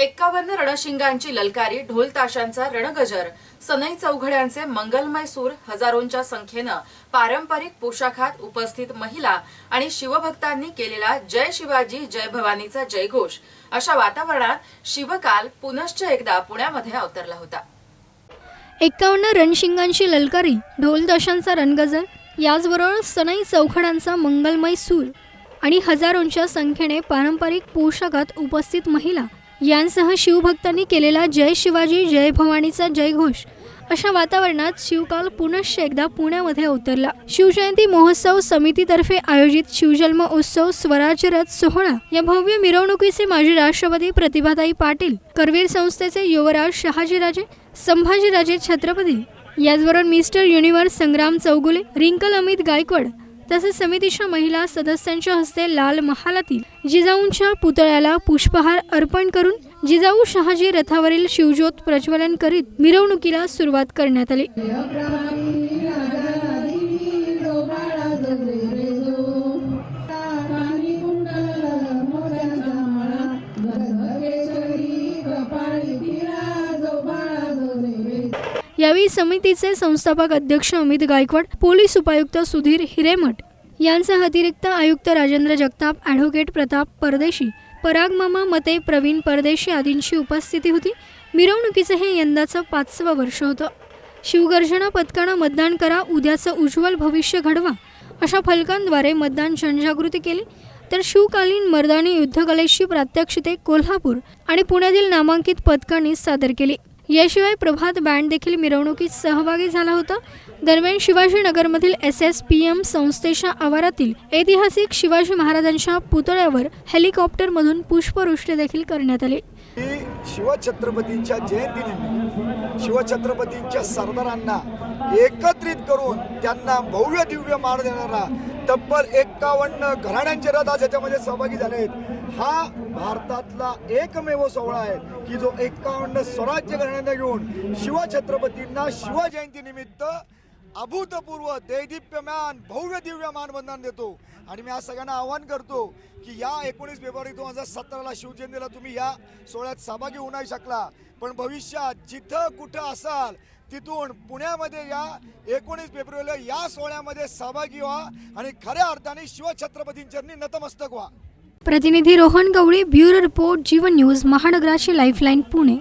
एक्कावन्न रणशिंगांची ललकारी ढोल ताशांचा रणगजर सनई चौघड्यांचे मंगलमय सूर हजारोंच्या संख्येनं पारंपरिक पोशाखात उपस्थित महिला आणि शिवभक्तांनी केलेला जय शिवाजी जय भवानीचा जयघोष अशा वातावरणात शिवकाल पुनश्च एकदा पुण्यामध्ये अवतरला होता. एक्कावन्न रणशिंगांची ललकारी ढोल ताशांचा रणगजर याचबरोबर सनई चौखडांचा मंगलमय सूर आणि हजारोंच्या संख्येने पारंपरिक पोशाखात उपस्थित महिला यांसह शिवभक्तांनी केलेला जय शिवाजी जय भवानीचा जयघोष अशा वातावरणात शिवकाल पुनश्च एकदा पुण्यामध्ये अवतरला शिवजयंती महोत्सव समितीतर्फे आयोजित शिवजन्म उत्सव स्वराज्य रथ सोहळा या भव्य मिरवणुकीचे माजी राष्ट्रपती प्रतिभाताई पाटील करवीर संस्थेचे युवराज शहाजीराजे संभाजीराजे छत्रपती. याचबरोबर मिस्टर युनिव्हर्स संग्राम चौगुले रिंकल अमित गायकवाड तसेच समितीच्या महिला सदस्यांच्या हस्ते लाल महालातील जिजाऊंच्या पुतळ्याला पुष्पहार अर्पण करून जिजाऊ शहाजी रथावरील शिवज्योत प्रज्वलन करीत मिरवणुकीला सुरुवात करण्यात आली. यावेळी समितीचे संस्थापक अध्यक्ष अमित गायकवाड पोलीस उपायुक्त सुधीर हिरेमठ यांसह अतिरिक्त आयुक्त राजेंद्र जगताप ॲडव्होकेट प्रताप परदेशी पराग मामा मते प्रवीण परदेशी आदींची उपस्थिती होती. मिरवणुकीचं हे यंदाचं पाचवं वर्ष होतं. शिवगर्जना पथकानं मतदान करा उद्याचं उज्ज्वल भविष्य घडवा अशा फलकांद्वारे मतदान जनजागृती केली. तर शिवकालीन मर्दानी युद्धकलेची प्रात्यक्षिते कोल्हापूर आणि पुण्यातील नामांकित पथकांनी सादर केली. याशिवाय प्रभात बँड देखील मिरवणुकीत सहभागी झाला होता. दरम्यान शिवाजीनगरमधील एस एस पी एम संस्थेच्या आवारातील ऐतिहासिक शिवाजी महाराजांच्या पुतळ्यावर हेलिकॉप्टरमधून पुष्पवृष्टी देखील करण्यात आली. शिवछत्रपतींच्या जयंतीनिमित्त शिवछत्रपतींच्या सरदारांना एकत्रित करून त्यांना भव्य दिव्य मार देणारा तब्बल एक्कावन्न घराण्यांचे रथ आज याच्यामध्ये सहभागी झाले आहेत. हा भारतातला एकमेव सोहळा आहे की जो एक्कावन्न स्वराज्य घराण्यांना घेऊन शिवछत्रपतींना शिवजयंतीनिमित्त अभूतपूर्व दैदिप्यमान भव्य दिव्य मानवंदन देतो. आणि मी आज सगळ्यांना आवाहन करतो की या एकोणीस फेब्रुवारी दोन हजार सतराला शिवजयंतीला तुम्ही या सोहळ्यात सहभागी होऊ नाही शकला. पण भविष्यात जिथं कुठं असाल तिथून पुण्यामध्ये या एकोणीस फेब्रुवारीला या सोहळ्यामध्ये सहभागी व्हा आणि खऱ्या अर्थाने शिवछत्रपतींच्या नतमस्तक व्हा. प्रतिनिधी Rohan Gawali bureau report Jeevan news महानगराची lifeline Pune.